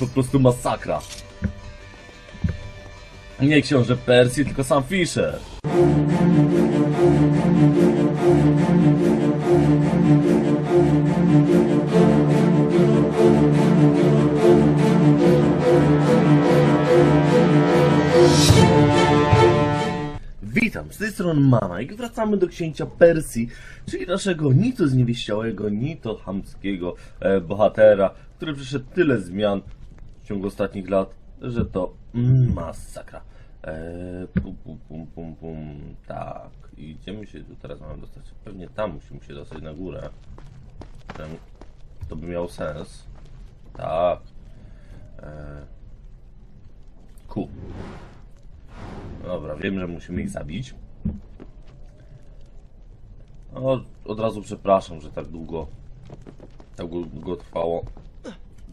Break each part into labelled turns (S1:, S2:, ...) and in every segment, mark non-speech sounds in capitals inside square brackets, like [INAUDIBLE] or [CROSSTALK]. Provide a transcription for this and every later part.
S1: Po prostu masakra. Nie książę Persji, tylko sam Fisher. Witam, z tej strony Mama i wracamy do księcia Persji, czyli naszego ni to zniewieściałego, ni to chamskiego e, bohatera, który przeszedł tyle zmian w ciągu ostatnich lat, że to mm, masakra. E, pum, pum, pum, pum, pum, tak, i idziemy się tu teraz mamy dostać, pewnie tam musimy się dostać na górę. Ten, to by miało sens. Tak. E, ku. Dobra, wiem, że musimy ich zabić. No, od razu przepraszam, że tak długo, tak długo trwało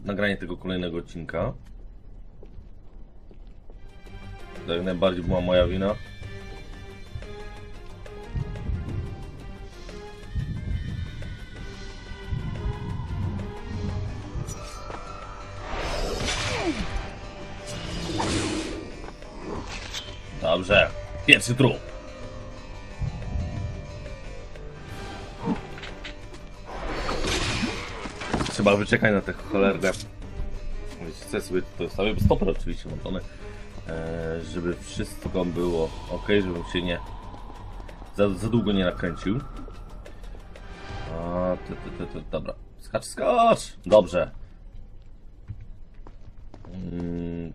S1: nagranie tego kolejnego odcinka. To jak najbardziej była moja wina. Pierwszy trup. Trzeba wyczekać na te cholerne. Ustawię, bo stopy oczywiście włączone, żeby wszystko było ok, żebym się nie za, za długo nie nakręcił. A, ty, ty, ty, ty, dobra, skacz, skacz! Dobrze. Mm.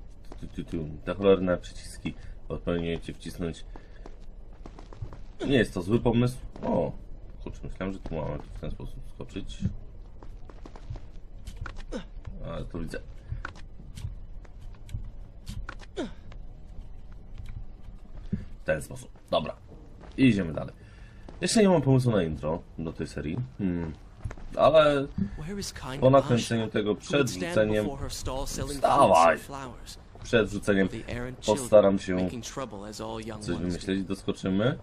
S1: Te cholerne przyciski powinienem cię wcisnąć. Nie jest to zły pomysł. O, kurczę, myślałem, że tu mamy w ten sposób skoczyć. Ale to widzę. W ten sposób. Dobra. I idziemy dalej. Jeszcze nie mam pomysłu na intro do tej serii. Hmm. Ale po nakręceniu tego przed wrzuceniem Wstawaj przed
S2: rzuceniem
S1: postaram się coś wymyśleć. Doskoczymy.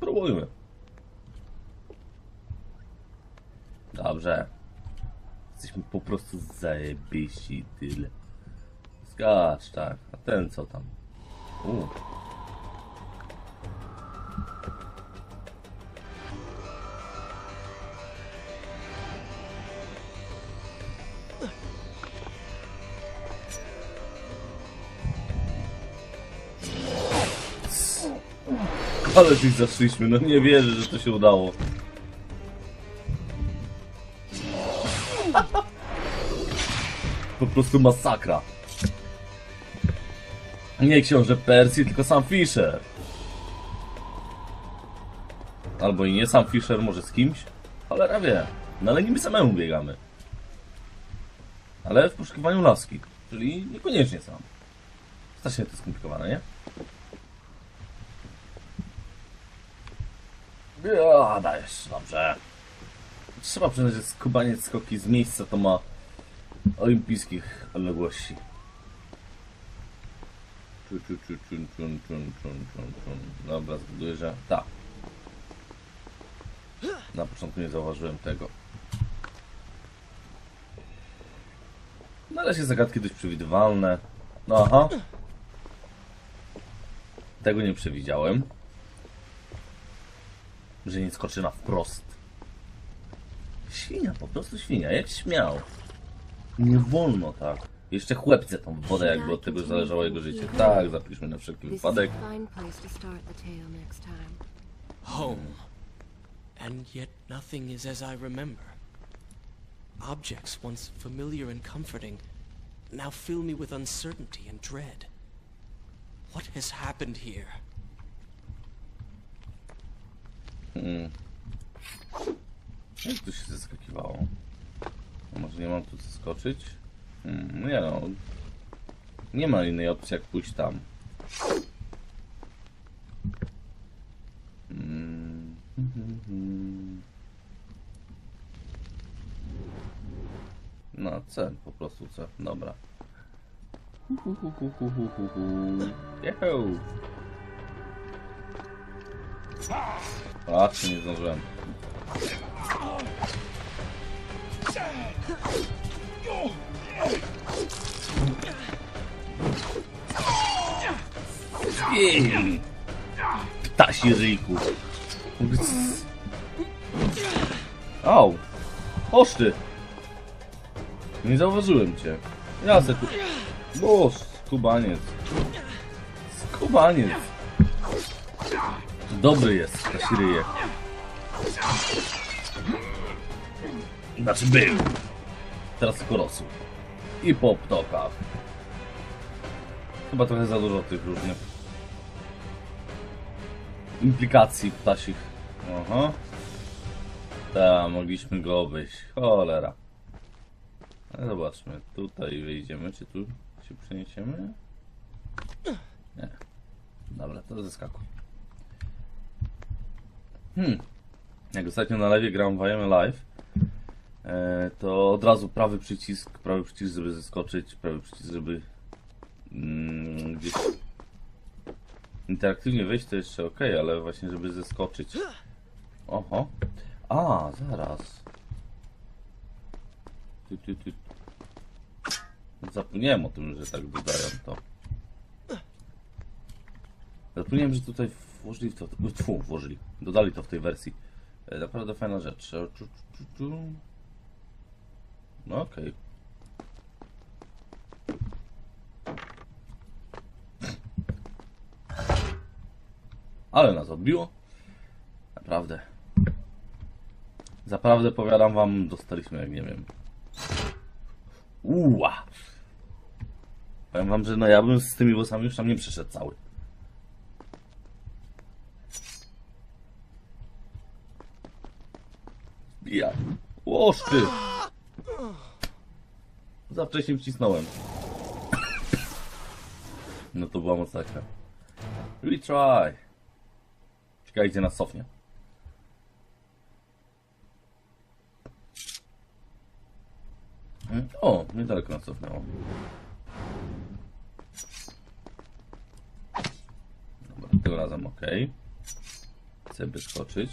S1: Próbujmy. Dobrze. Jesteśmy po prostu zajebiści tyle. Skacz, tak. A ten co tam? U. Ale tych zaszliśmy, no nie wierzę, że to się udało. Po prostu masakra. Nie książę Persji, tylko sam Fisher. Albo i nie sam Fisher, może z kimś. Cholera wie. No ale niby samemu biegamy. Ale w poszukiwaniu laski. Czyli niekoniecznie sam. Strasznie to skomplikowane, nie? Ja, dajesz, dobrze. Trzeba przyznać, że skubanie skoki z miejsca to ma olimpijskich odległości. Czu, czu, czu, czun, czun, czun, czun, czun, czun. Dobra, zbuduję, że... Tak. Na początku nie zauważyłem tego. Na razie zagadki dość przewidywalne. No aha. Tego nie przewidziałem że nie skoczy na wprost. Świnia, po prostu świnia, jak śmiał. Nie wolno tak. Jeszcze chłepce tą wodę, jakby od tego zależało jego życie. Tak, zapiszmy na wszelki wypadek.
S2: Home. And yet nothing is as I remember. Objects once familiar and comforting now fill me with uncertainty and dread. What has happened here?
S1: Jak tu się zeskakiwało? A może nie mam tu zeskoczyć? Hmm, nie no. Nie ma innej opcji jak pójść tam. Hmm. No, C, po prostu C. Dobra. Jehu! Patrzcie, nie zdążyłem. Jej! Ptasi ryjku. Au! Oż ty! Nie zauważyłem cię. Ja se tu... O, skubaniec. Skubaniec. Dobry jest, ptasi ryjek. Znaczy był. Teraz tylko. I po ptokach. Chyba trochę za dużo tych różnych implikacji ptasich. Aha. Ta, mogliśmy go obejść. Cholera. Ale zobaczmy. Tutaj wyjdziemy. Czy tu się przeniesiemy? Nie. Dobra, to zeskakuj. Hmm. Jak ostatnio na live gram w Live, e, to od razu prawy przycisk, prawy przycisk, żeby zeskoczyć, prawy przycisk, żeby mm, gdzieś interaktywnie wejść to jeszcze ok, ale właśnie żeby zeskoczyć. Oho. A, zaraz. Ty, ty, ty. Zapomniałem o tym, że tak dodają to. Zapomniałem, że tutaj włożyli to. Tfu, włożyli. Dodali to w tej wersji. E, Naprawdę fajna rzecz. E. No okej. Ale nas odbiło. Naprawdę. Zaprawdę powiadam wam, dostaliśmy jak nie wiem. Uła! Powiem wam, że no ja bym z tymi włosami już tam nie przeszedł cały. Ja. Ty! Za wcześnie wcisnąłem. No to była masakra. Retry! Ciekawe gdzie nas cofnie. Mm, O, niedaleko nas cofnęło. Dobra, tym razem ok. Chcę wyskoczyć.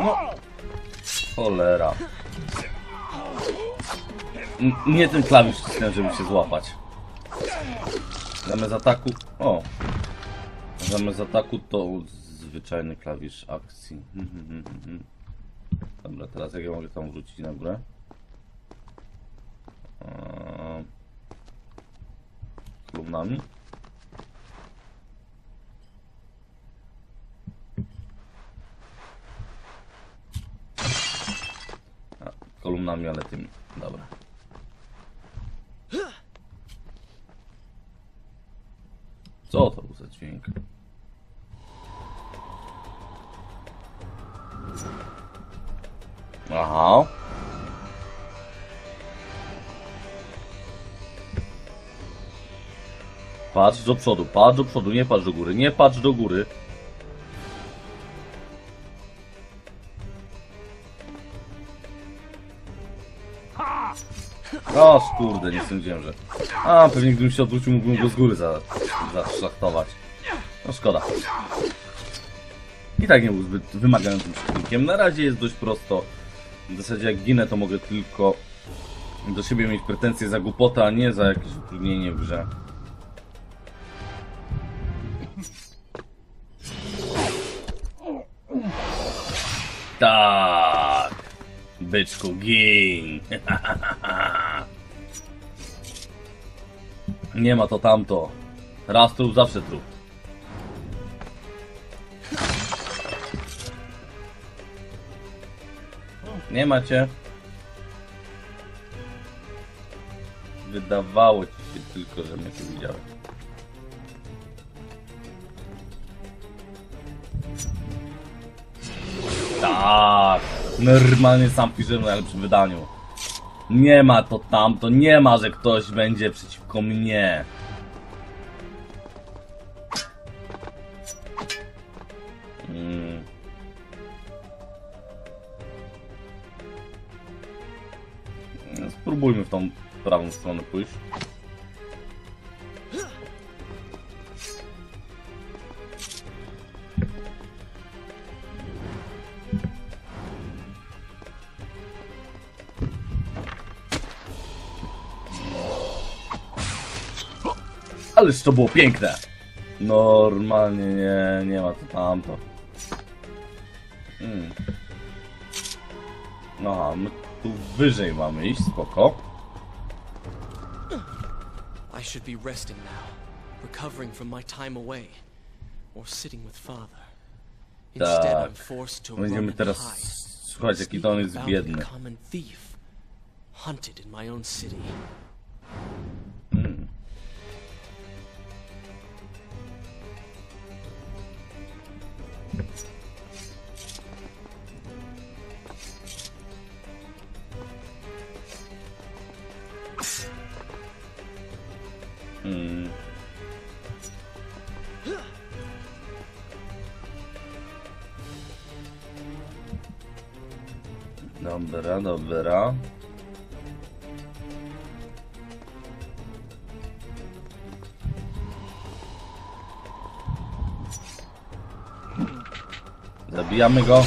S1: No! Cholera. N- Nie ten klawisz wcisnąłem, żeby się złapać. Zamiast ataku... O! Zamiast ataku to zwyczajny klawisz akcji. [LAUGHS] Dobra, teraz jak ja mogę tam wrócić na górę? Kolumnami? Patrz do przodu, patrz do przodu, nie patrz do góry, nie patrz do góry. O, kurde, nie sądziłem, że... A, pewnie gdybym się odwrócił, mógłbym go z góry za, zaszlachtować. No szkoda. I tak nie był zbyt wymagającym przeciwnikiem. Na razie jest dość prosto. W zasadzie jak ginę, to mogę tylko do siebie mieć pretensje za głupotę, a nie za jakieś utrudnienie w grze. Tak! Byczku, gin! [LAUGHS] Nie ma to tamto. Raz trup, zawsze trup. Nie macie. Wydawało ci się tylko, że mnie tu widziałem. Tak, normalnie sam piszę w najlepszym wydaniu. Nie ma to tamto, nie ma, że ktoś będzie przeciwko mnie. Mm. No, Spróbujmy w tą prawą stronę pójść. Ależ to było piękne! Normalnie nie, nie ma to tamto. Mm. No, a my tu wyżej mamy iść, spoko.
S2: I should be resting now, recovering from my time away, or sitting with father. Instead,
S1: Tak.
S2: I'm forced to
S1: Będziemy teraz słuchać, jaki to on jest biedny.
S2: hunted in my own city.
S1: Dobra, dobra. Zabijamy go.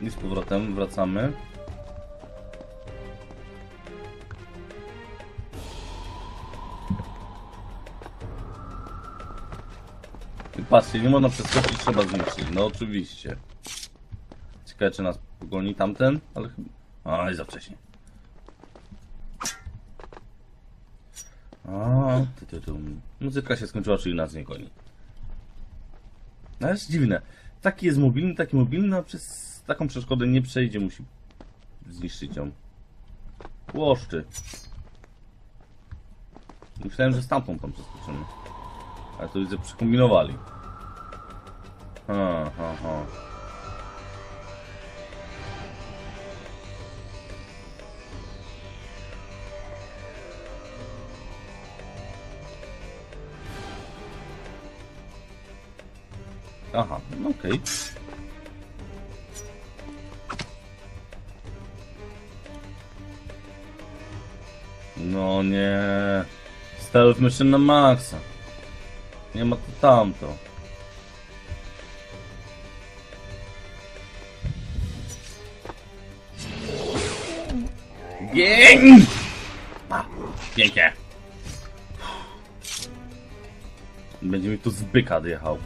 S1: I z powrotem wracamy. Patrzcie, nie można przeskoczyć, trzeba zniszczyć. No oczywiście. Ciekawe, czy nas pogoni tamten, ale chyba... Aj, za wcześnie. A, ty, ty, ty. Muzyka się skończyła, czyli nas nie goni. No jest dziwne. Taki jest mobilny, taki mobilny, a przez taką przeszkodę nie przejdzie, musi zniszczyć ją. Łoszczy. Myślałem, że stamtąd tam przeskoczymy. Ale to widzę, przekombinowali. Ha, ha, ha. Aha, no okej. No nie. Stealth mission na maksa. Nie ma to tamto. Gień! Pięknie. Będzie mi tu z byka jechał.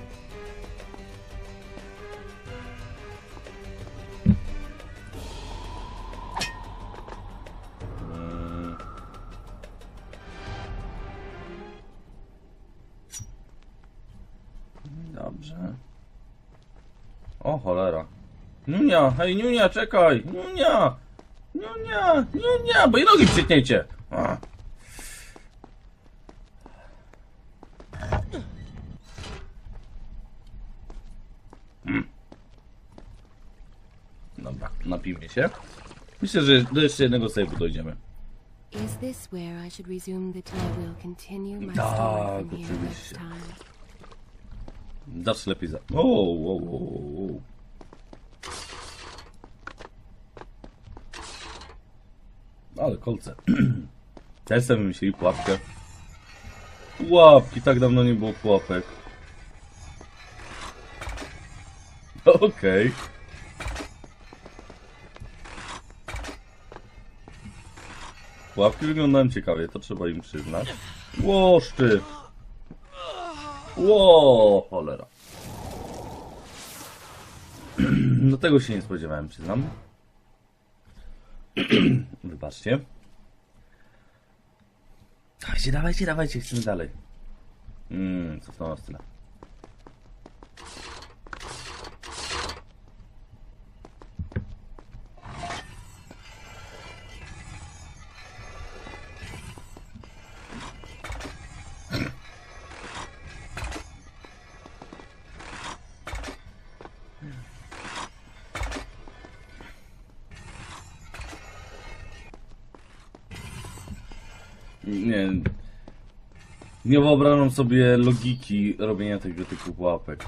S1: Mm. Dobrze. O cholera. Niunia, hej Niunia, czekaj! Niunia! Niunia! Niunia! Bo i nogi przytniecie! A. Mm. Dobra, napijmy się. Myślę, że do jeszcze jednego save'u dojdziemy.
S3: Is this where I should resume the? Will continue my
S1: Tak,
S3: story from here next time.
S1: Zawsze lepiej za... O, o, o, o, Ale kolce. [CLEARS THROAT] Też sobie wymyślili pułapkę. Pułapki, tak dawno nie było pułapek. [LAUGHS] Okej. Pułapki wyglądają ciekawie, to trzeba im przyznać. Łoszczy! Ło, cholera. [CLEARS THROAT] No tego się nie spodziewałem, przyznam. [CLEARS THROAT] Wybaczcie. Dawajcie, dawajcie, dawajcie, chcemy dalej. Mmm, cofnąłem tyle. Nie wyobrażam sobie logiki robienia tego typu pułapek.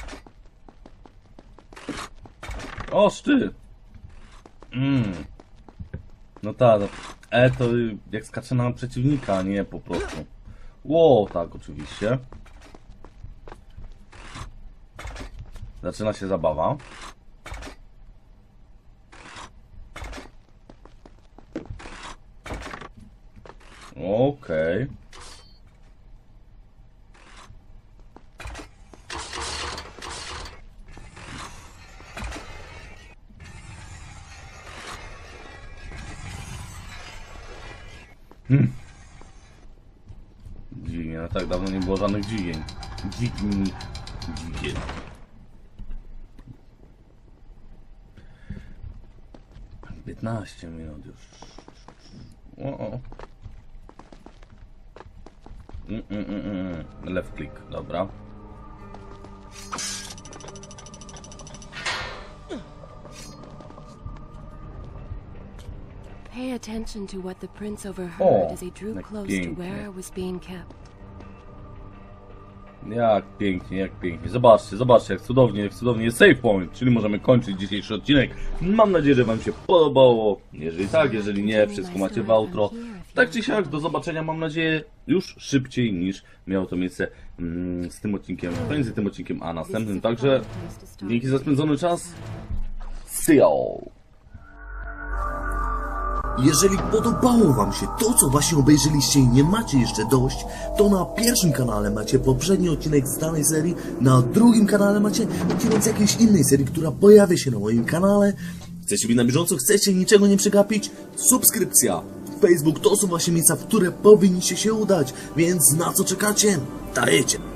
S1: O, szty! Mm. No tak, no. E to jak skacze na przeciwnika, nie po prostu. Ło, tak, oczywiście. Zaczyna się zabawa. Okej. Hmm. Dźwignie, no tak dawno nie było żadnych dźwigień. Dźwigni, dźwigien. Piętnaście minut już. O, o. Mm, mm, mm, mm. Left click, dobra.
S3: Pay attention to what the prince overheard as he drew
S1: jak
S3: close to
S1: pięknie.
S3: where I was being kept.
S1: Jak pięknie, jak pięknie. Zobaczcie, zobaczcie, jak cudownie, jak cudownie jest save point, czyli możemy kończyć dzisiejszy odcinek. Mam nadzieję, że Wam się podobało. Jeżeli tak, jeżeli nie, wszystko macie w outro. Tak czy siak, do zobaczenia, mam nadzieję, już szybciej niż miało to miejsce mm, z tym odcinkiem, pomiędzy tym odcinkiem a następnym. Także dzięki za spędzony czas. See y'all.
S4: Jeżeli podobało Wam się to, co właśnie obejrzeliście i nie macie jeszcze dość, to na pierwszym kanale macie poprzedni odcinek z danej serii, na drugim kanale macie odcinek z jakiejś innej serii, która pojawia się na moim kanale. Chcecie być na bieżąco, chcecie niczego nie przegapić? Subskrypcja! Facebook to są właśnie miejsca, w które powinniście się udać, więc na co czekacie? Dajecie!